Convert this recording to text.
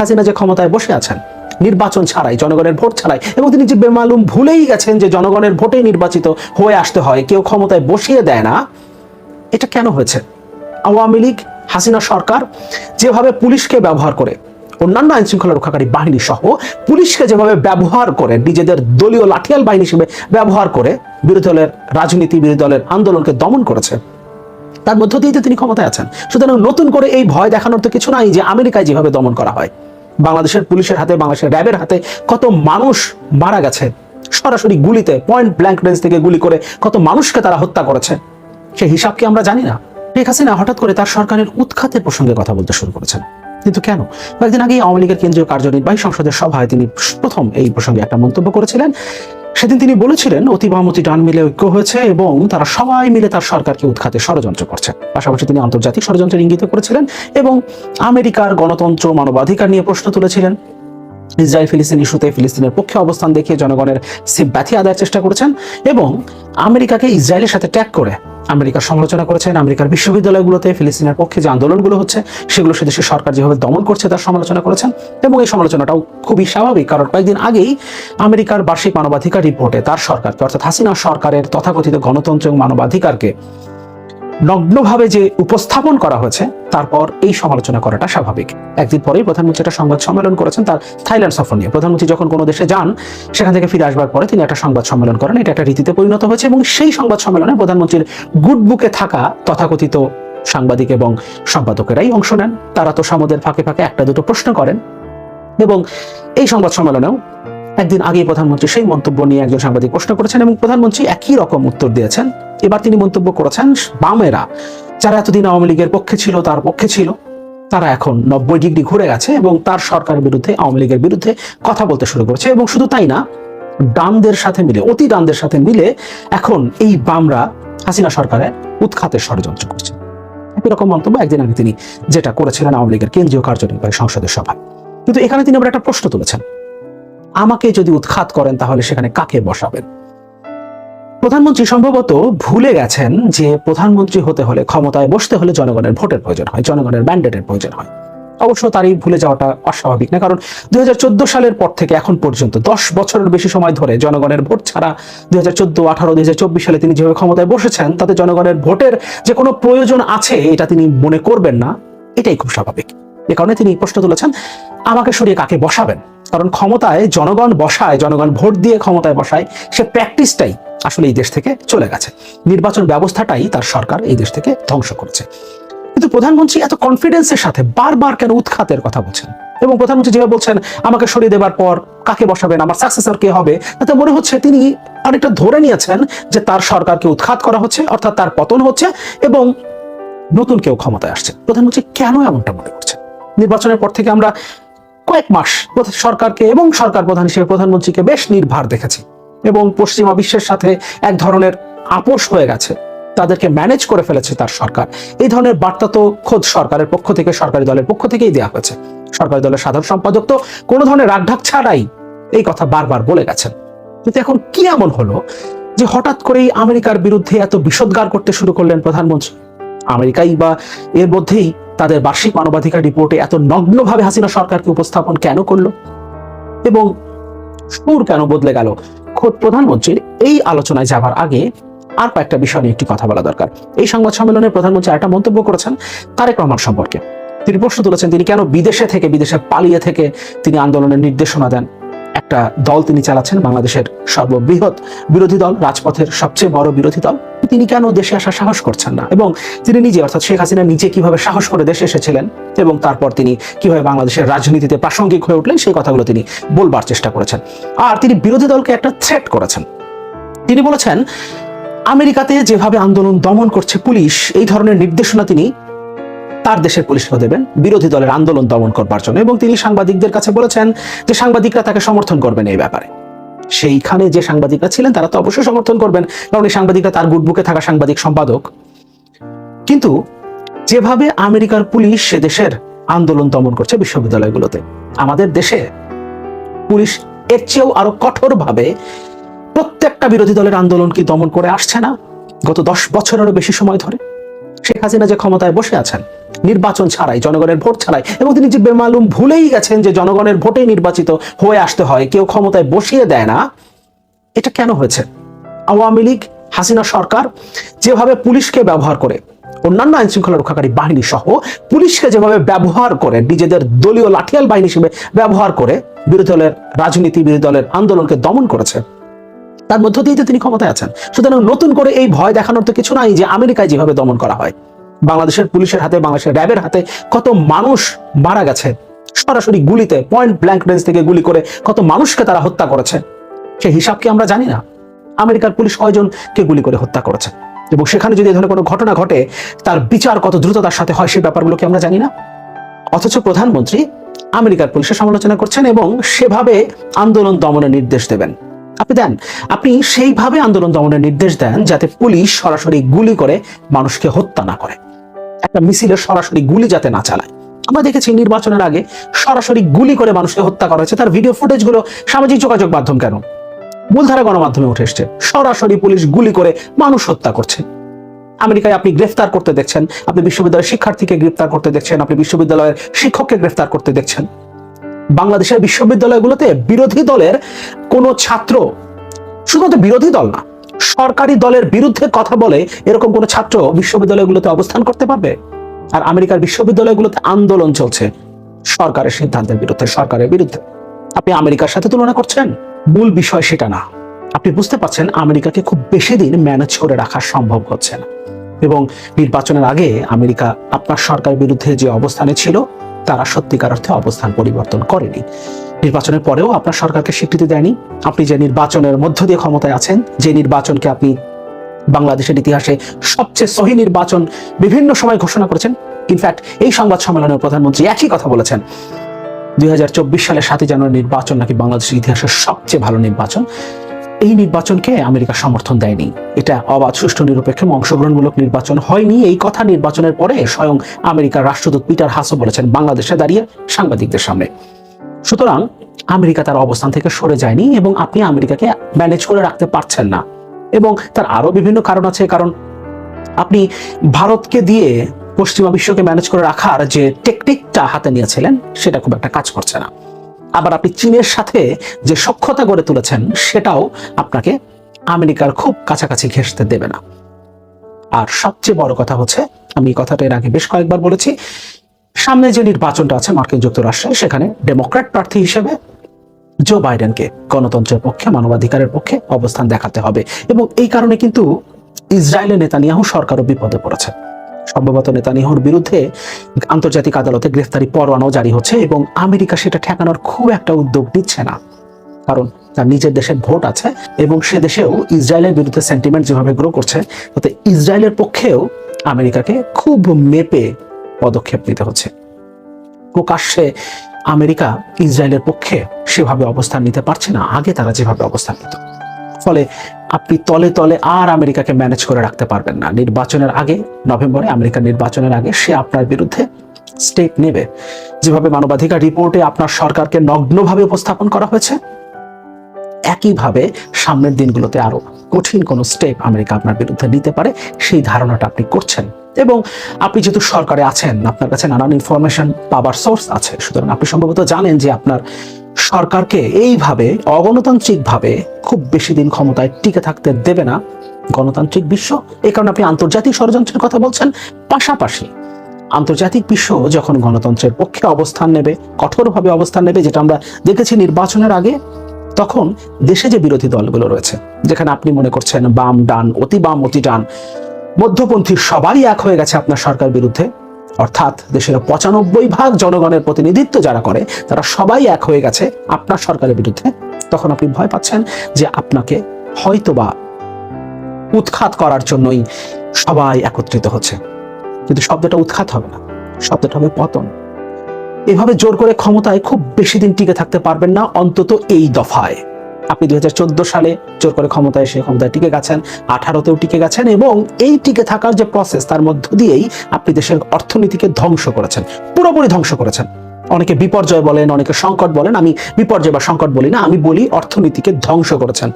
হাসিনা যে ক্ষমতায় বসে আছেন, নির্বাচন ছাড়াই, জনগণের ভোট ছাড়াই, এবং তিনি যে বেমালুম ভুলেই গেছেন যে জনগণের ভোটেই নির্বাচিত হয়ে আসতে হয়, কেউ ক্ষমতায় বসিয়ে দেয় না, এটা কেন হয়েছে? আওয়ামী লীগ, হাসিনা সরকার যেভাবে পুলিশকে ব্যবহার করে, অন্যান্য আইন শৃঙ্খলা রক্ষাকারী বাহিনী সহ পুলিশকে যেভাবে ব্যবহার করে, নিজেদের দলীয় লাঠিয়াল বাহিনী হিসেবে ব্যবহার করে বিরোধী দলের রাজনীতি, বিরোধী দলের আন্দোলনকে দমন করেছে, তার মধ্য দিয়ে তিনি ক্ষমতায় আছেন। সুতরাং নতুন করে এই ভয় দেখানোর তো কিছু নাই যে আমেরিকায় যেভাবে দমন করা হয়। বাংলাদেশের পুলিশের হাতে, বাংলাদেশের র্যাবের হাতে কত মানুষ মারা গেছে। সরাসরি গুলিতে পয়েন্ট ব্ল্যাঙ্ক রেঞ্জ থেকে গুলি করে কত মানুষকে তারা হত্যা করেছে। সেই হিসাব কি আমরা জানি না? শেখ হাসিনা হঠাৎ করে তার সরকারের উৎখাতের প্রসঙ্গে কথা বলতে শুরু করেছেন। কিন্তু কেন? কয়েকদিন আগে আওয়ামী লীগের কেন্দ্রীয় কার্যনির্বাহী সংসদের সভায় তিনি প্রথম এই প্রসঙ্গে একটা মন্তব্য করেছিলেন। সেদিন তিনি বলেছিলেন, অতি বামতি ডান মিলে ঐক্য হয়েছে এবং তারা সবাই মিলে তার সরকারকে উৎখাতে ষড়যন্ত্র করছে। পাশাপাশি তিনি আন্তর্জাতিক ষড়যন্ত্রের ইঙ্গিত করেছিলেন এবং আমেরিকার গণতন্ত্র, মানবাধিকার নিয়ে প্রশ্ন তুলেছিলেন। ইসরায়েল ফিলিস্তিন ইস্যুতে ফিলিস্তিনের পক্ষে অবস্থান দেখিয়ে জনগণের সিম্প্যাথি আদায়ের চেষ্টা করেছেন এবং আমেরিকাকে ইসরায়েলের সাথে ট্যাগ করে আমেরিকার সমালোচনা করেছেন, আমেরিকার বিশ্ববিদ্যালয়গুলোতে ফিলিস্তিনের পক্ষে যে আন্দোলনগুলো হচ্ছে, সেগুলো সে দেশের সরকার যেভাবে দমন করছে তার সমালোচনা করেছেন এবং এই সমালোচনাটাও খুবই স্বাভাবিক কারণ কয়েকদিন আগেই আমেরিকার বার্ষিক মানবাধিকার রিপোর্টে তার সরকারকে, অর্থাৎ হাসিনা সরকারের তথাকথিত গণতন্ত্র এবং মানবাধিকারকে নগ্নভাবে যে উপস্থাপন করা হয়েছে, তারপর এই সমালোচনা করাটা স্বাভাবিক। একদিন পরেই প্রধানমন্ত্রী একটা সংবাদ সম্মেলন করেছেন তার থাইল্যান্ড সফর নিয়ে। প্রধানমন্ত্রী যখন কোনো দেশে যান, সেখান থেকে ফিরে আসবার পরে তিনি একটা সংবাদ সম্মেলন করেন। এটা একটা রীতিতে পরিণত হয়েছে এবং সেই সংবাদ সম্মেলনে প্রধানমন্ত্রীর গুড বুকে থাকা তথাকথিত সাংবাদিক এবং সম্পাদকেরাই অংশ নেন। তারা তো সামুদের ফাঁকে ফাঁকে একটা দুটো প্রশ্ন করেন এবং এই সংবাদ সম্মেলনেও একদিন আগেই প্রধানমন্ত্রী সেই মন্তব্য নিয়ে একজন সাংবাদিক প্রশ্ন করেছেন এবং প্রধানমন্ত্রী একই রকম উত্তর দিয়েছেন। এবার তিনি মন্তব্য করেছেন, বামেরা, যারা এতদিন আওয়ামী লীগের পক্ষে ছিল, তার পক্ষে ছিল। তারা এখন নব্বই ডিগ্রি ঘুরে গেছে এবং তার সরকারের বিরুদ্ধে, আওয়ামী লীগের বিরুদ্ধে কথা বলতে শুরু করেছে এবং শুধু তাই না ডানদের সাথে মিলে, অতি ডানদের সাথে মিলে এখন এই বামরা হাসিনা সরকারের উৎখাতের ষড়যন্ত্র করছে। একই রকম মন্তব্য একদিন আগে তিনি যেটা করেছিলেন আওয়ামী লীগের কেন্দ্রীয় কার্যনির্বাহী সংসদের সভায়। কিন্তু এখানে তিনি আবার একটা প্রশ্ন তুলেছেন, আমাকে যদি উৎখাত করেন তাহলে সেখানে কাকে বসাবেন? প্রধানমন্ত্রী সম্ভবত ভুলে গেছেন যে প্রধানমন্ত্রী হতে হলে ক্ষমতায় বসতে হলে জনগণের ভোটের প্রয়োজন হয়, জনগণের ম্যান্ডেটের প্রয়োজন হয়। অবশ্য তারই ভুলে যাওয়াটা অস্বাভাবিক না, কারণ দুই হাজার চোদ্দ সালের পর থেকে এখন পর্যন্ত দশ বছরের বেশি সময় ধরে জনগণের ভোট ছাড়া দুই হাজার চোদ্দ, আঠারো, দুই সালে তিনি যেভাবে ক্ষমতায় বসেছেন, তাতে জনগণের ভোটের যে কোনো প্রয়োজন আছে, এটা তিনি মনে করবেন না, এটাই খুব স্বাভাবিক। এ কারণে তিনি প্রশ্ন তুলেছেন, আমাকে সরিয়ে কাকে বসাবেন? কারণ ক্ষমতায় জনগণ বসায়, জনগণ ভোট দিয়ে ক্ষমতায় বসায়, সে প্র্যাকটিসটাই আসলে এই দেশ থেকে চলে গেছে। নির্বাচন ব্যবস্থাটাই তার সরকার এই দেশ থেকে ধ্বংস করেছে। কিন্তু প্রধানমন্ত্রী এত কনফিডেন্সের সাথে বারবার কেন উৎখাতের কথা বলছেন? এবং প্রধানমন্ত্রী যেভাবে বলছেন, আমাকে সরিয়ে দেবার পর কাকে বসাবেন, আমার সাকসেসর কে হবে? তাতে মনে হচ্ছে তিনি অনেকটা ধরে নিয়েছেন যে তার সরকারকে উৎখাত করা হচ্ছে, অর্থাৎ তার পতন হচ্ছে এবং নতুন কেউ ক্ষমতায় আসছে। প্রধানমন্ত্রী কেন এমনটা মনে করছেন? নির্বাচনের পর থেকে আমরা কয়েক মাস সরকারকে এবং সরকার প্রধান হিসেবে প্রধানমন্ত্রীকে বেশ নির্ভার দেখেছি এবং পশ্চিমা বিশ্বের সাথে এক ধরনের আপোষ হয়ে গেছে। তাদেরকে ম্যানেজ করে ফেলেছে তার সরকার। এই ধরনের বার্তা তো খোদ সরকারের পক্ষ থেকে, সরকারি দলের পক্ষ থেকেই দেওয়া হয়েছে। সরকারি দলের সাধারণ সম্পাদক তো কোনো ধরনের রাগঢাক ছাড়াই এই কথা বারবার বলে গেছেন। কিন্তু এখন কি এমন হলো যে হঠাৎ করেই আমেরিকার বিরুদ্ধে এত বিষোদ্গার করতে শুরু করলেন প্রধানমন্ত্রী? আমেরিকাই বা এর মধ্যেই তাদের বার্ষিক মানবাধিকার রিপোর্টে এত নগ্নভাবে হাসিনা সরকারকে উপস্থাপন কেন করল? এবং সুর কেন বদলে গেল? খোদ প্রধানমন্ত্রীর এই আলোচনায় যাবার আগে আর কয়েকটা বিষয় নিয়ে একটি কথা বলা দরকার। এই সংবাদ সম্মেলনে প্রধানমন্ত্রী একটা মন্তব্য করেছেন, তারেক রহমান সম্পর্কে। তিনি প্রশ্ন তুলেছেন, তিনি কেন বিদেশে থেকে, বিদেশে পালিয়ে থেকে তিনি আন্দোলনের নির্দেশনা দেন? একটা দল তিনি চালাচ্ছেন বাংলাদেশের সর্ববৃহৎ বিরোধী দল রাজপথের সবচেয়ে বড় বিরোধী দল। তিনি কেন দেশে আসার সাহস করছেন না? এবং তিনি নিজে, অর্থাৎ শেখ হাসিনা নিজে কীভাবে সাহস করে দেশে এসেছিলেন এবং তারপর তিনি কীভাবে বাংলাদেশের রাজনীতিতে প্রাসঙ্গিক হয়ে উঠলেন, সেই কথাগুলো তিনি বলবার চেষ্টা করেছেন। আর তিনি বিরোধী দলকে একটা থ্রেট করেছেন। তিনি বলেছেন, আমেরিকাতে যেভাবে আন্দোলন দমন করছে পুলিশ, এই ধরনের নির্দেশনা তিনি তার দেশের পুলিশকে দেবেন বিরোধী দলের আন্দোলন দমন করবার জন্য। এবং তিনি সাংবাদিকদের কাছে বলেছেন যে সাংবাদিকরা তাকে সমর্থন করবেন এই ব্যাপারে। সেইখানে যে সাংবাদিকরা ছিলেন, তারা তো অবশ্যই সমর্থন করবেন। কারণ এই সাংবাদিকরা তার গুডবুকে থাকা সাংবাদিক সম্পাদক। কিন্তু যেভাবে আমেরিকার পুলিশ সে দেশের আন্দোলন দমন করছে বিশ্ববিদ্যালয়গুলোতে, আমাদের দেশে পুলিশ এর চেয়েও আরও কঠোরভাবে প্রত্যেকটা বিরোধী দলের আন্দোলন কি দমন করে আসছে না? গত দশ বছরেরও বেশি সময় ধরে। শেখ হাসিনা যে ক্ষমতায় বসে আছেন নির্বাচন ছাড়াই, জনগণের ভোট ছাড়াই। এবং তিনি যে বেমালুম ভুলেই গেছেন যে জনগণের ভোটে নির্বাচিত হয়ে আসতে হয়, কেউ ক্ষমতায় বসিয়ে দেয় না, এটা কেন হয়েছে? আওয়ামী লীগ, হাসিনা সরকার যেভাবে পুলিশকে ব্যবহার করে, অন্যান্য আইন শৃঙ্খলা রক্ষাকারী বাহিনী সহ পুলিশকে যেভাবে ব্যবহার করে, নিজেদের দলীয় লাঠিয়াল বাহিনী হিসেবে ব্যবহার করে বিরোধী দলের রাজনীতি, বিরোধী দলের আন্দোলনকে দমন করেছে, তার মধ্য দিয়ে তো তিনি ক্ষমতায় আছেন। সুতরাং নতুন করে এই ভয় দেখানোর তো কিছু নাই যে আমেরিকায় যেভাবে দমন করা হয়। বাংলাদেশের পুলিশের হাতে, বাংলাদেশের র্যাবের হাতে কত মানুষ মারা গেছে? সরাসরি গুলিতে পয়েন্ট ব্ল্যাঙ্ক রেঞ্জ থেকে গুলি করে কত মানুষকে তারা হত্যা করেছে? সেই হিসাব কি আমরা জানি না? আমেরিকার পুলিশ কয়জনকে গুলি করে হত্যা করেছে? এবং সেখানে যদি এ ধরনের কোনো ঘটনা ঘটে, তার বিচার কত দ্রুততার সাথে হয় সেই ব্যাপারগুলো কি আমরা জানি না? অথচ প্রধানমন্ত্রী আমেরিকার পুলিশের সমালোচনা করছেন এবং সেভাবে আন্দোলন দমনের নির্দেশ দেবেন। আপনি দেন, আপনি সেইভাবে আন্দোলন দমনের নির্দেশ দেন যাতে পুলিশ সরাসরি গুলি করে মানুষকে হত্যা না করে। একটা মিছিলের সরাসরি গুলি যাতে না চালায়। আমরা দেখেছি নির্বাচনের আগে সরাসরি গুলি করে মানুষকে হত্যা করা হয়েছে। তার ভিডিও ফুটেজগুলো সামাজিক যোগাযোগ মাধ্যম কেন? মূলধারা গণমাধ্যমে উঠে এসছে। সরাসরি পুলিশ গুলি করে মানুষ হত্যা করছে। আমেরিকায় আপনি গ্রেফতার করতে দেখছেন, আপনি বিশ্ববিদ্যালয়ের শিক্ষার্থীকে গ্রেফতার করতে দেখছেন, আপনি বিশ্ববিদ্যালয়ের শিক্ষককে গ্রেফতার করতে দেখছেন। বাংলাদেশের বিশ্ববিদ্যালয়গুলোতে বিরোধী দলের কোন ছাত্র শুধুমাত্র বিরোধী দল না সরকারি দলের বিরুদ্ধে কথা বলে এরকম কোন ছাত্র বিশ্ববিদ্যালয়গুলোতে অবস্থান করতে পারবে? আর আমেরিকার বিশ্ববিদ্যালয়গুলোতে আন্দোলন চলছে সরকারের সিদ্ধান্তের বিরুদ্ধে, সরকারের বিরুদ্ধে। আপনি আমেরিকার সাথে তুলনা করছেন? মূল বিষয় সেটা না। আপনি বুঝতে পারছেন আমেরিকাকে খুব বেশি দিন ম্যানেজ করে রাখা সম্ভব হচ্ছে না। এবং নির্বাচনের আগে আমেরিকা আপনার সরকারের বিরুদ্ধে যে অবস্থানে ছিল, তারা সত্যিকার অর্থে অবস্থান পরিবর্তন করেনি। নির্বাচনের পরেও আপনার সরকারকে স্বীকৃতি দেয়নি। আপনি যে নির্বাচনের মধ্য দিয়ে ক্ষমতায় আছেন, যে নির্বাচনকে আপনি বাংলাদেশের ইতিহাসে সবচেয়ে সহি নির্বাচন বিভিন্ন সময় ঘোষণা করেছেন ইনফ্যাক্ট এই সংবাদ সম্মেলনে প্রধানমন্ত্রী একই কথা বলেছেন। দুই সালের সাতই জানুয়ারি নির্বাচন নাকি বাংলাদেশের ইতিহাসের সবচেয়ে ভালো নির্বাচন। এই নির্বাচনকে আমেরিকা সমর্থন দেয়নি। এটা অবাধ, সুষ্ঠু, নিরপেক্ষ, অংশগ্রহণমূলক নির্বাচন হয়নি। এই কথা নির্বাচনের পরে স্বয়ং আমেরিকার রাষ্ট্রদূত পিটার হাসও বলেছেন, বাংলাদেশে দাঁড়িয়ে সাংবাদিকদের সামনে। সুতরাং আমেরিকা তার অবস্থান থেকে সরে যায়নি এবং আপনি আমেরিকাকে ম্যানেজ করে রাখতে পারছেন না। এবং তার আরও বিভিন্ন কারণ আছে, কারণ আপনি ভারতকে দিয়ে পশ্চিমা বিশ্বকে ম্যানেজ করে রাখার যে টেকনিকটা হাতে নিয়েছিলেন, সেটা খুব একটা কাজ করছে না। আবার আপনি চীনের সাথে যে সক্ষতা গড়ে তুলেছেন, সেটাও আপনাকে আমেরিকার খুব কাছাকাছি ঘেঁষতে দেবে না। আর সবচেয়ে বড় কথা হচ্ছে, আমি কথাটা এর আগে বেশ কয়েকবার বলেছি সামনে যে নির্বাচনটা আছে মার্কিন যুক্তরাষ্ট্রে, সেখানে ডেমোক্র্যাট প্রার্থী হিসেবে জো বাইডেনকে গণতন্ত্রের পক্ষে, মানবাধিকারের পক্ষে অবস্থান দেখাতে হবে। এবং এই কারণে কিন্তু ইসরায়েলের নেতানিয়াহু সরকারও বিপদে পড়েছে। সম্ভবত নেতানিয়াহুর বিরুদ্ধে আন্তর্জাতিক আদালতে গ্রেফতারি পরোয়ানাও জারি হচ্ছে এবং আমেরিকা সেটা ঠেকানোর খুব একটা উদ্যোগ নিচ্ছে না। কারণ তার নিজের দেশের ভোট আছে এবং সে দেশেও ইসরায়েলের বিরুদ্ধে সেন্টিমেন্ট যেভাবে গ্রো করছে, তাতে ইসরায়েলের পক্ষেও আমেরিকাকে খুব মেপে পদক্ষেপ নিতে হচ্ছে। প্রকাশ্যে আমেরিকা ইসরায়েলের পক্ষে সেভাবে অবস্থান নিতে পারছে না, আগে তারা যেভাবে অবস্থান নিত। ফলে আপনি তলে তলে আর আমেরিকাকে ম্যানেজ করে রাখতে পারবেন না। নির্বাচনের আগে, নভেম্বরে, আমেরিকার নির্বাচনের আগে সে আপনার বিরুদ্ধে স্টেপ নেবে। যেভাবে মানবাধিকার রিপোর্টে আপনার সরকারকে নগ্নভাবে উপস্থাপন করা হয়েছে, একইভাবে সামনের দিনগুলোতে আরও কঠিন কোনো স্টেপ আমেরিকা আপনার বিরুদ্ধে নিতে পারে, সেই ধারণাটা আপনি করছেন। এবং আপনি যেহেতু সরকারে আছেন, আপনার কাছে নানান ইনফরমেশন পাবার সোর্স আছে। সুতরাং আপনি সম্ভবত জানেন যে আপনার সরকারকে এইভাবে অগণতান্ত্রিকভাবে খুব বেশি দিন ক্ষমতায় টিকে থাকতে দেবে না গণতান্ত্রিক বিশ্ব। এই কারণে আপনি আন্তর্জাতিক ষড়যন্ত্রের কথা বলছেন। পাশাপাশি আন্তর্জাতিক বিশ্ব যখন গণতন্ত্রের পক্ষে অবস্থান নেবে, কঠোরভাবে অবস্থান নেবে, যেটা আমরা দেখেছি নির্বাচনের আগে, তখন দেশে যে বিরোধী দলগুলো রয়েছে, যেখানে আপনি মনে করছেন বাম, ডান, অতি বাম, অতি ডান মধ্যপন্থী সবাই এক হয়ে গেছে আপনার সরকার বিরুদ্ধে। অর্থাৎ দেশের পঁচানব্বই ভাগ জনগণের প্রতিনিধিত্ব যারা করে, তারা সবাই এক হয়ে গেছে আপনার সরকারের বিরুদ্ধে। তখন আপনি ভয় পাচ্ছেন যে আপনাকে হয়তোবা উৎখাত করার জন্যই সবাই একত্রিত হচ্ছে। কিন্তু শব্দটা উৎখাত হবে না, শব্দটা হবে পতন। এভাবে জোর করে ক্ষমতায় খুব বেশি দিন টিকে থাকতে পারবেন না, অন্তত এই দফায়। আপনি দুই সালে জোর করে ক্ষমতায় এসে ক্ষমতায় টিকে গেছেন, আঠারোতেও টিকে গেছেন এবং এই টিকে থাকার যে প্রসেস তার মধ্য দিয়েই আপনি দেশের অর্থনীতিকে ধ্বংস করেছেন, পুরোপুরি ধ্বংস করেছেন। অনেকে বিপর্যয় বলেন, অনেকে সংকট বলেন, আমি বিপর্যয় বা সংকট বলি না, আমি বলি অর্থনীতিকে ধ্বংস করেছেন।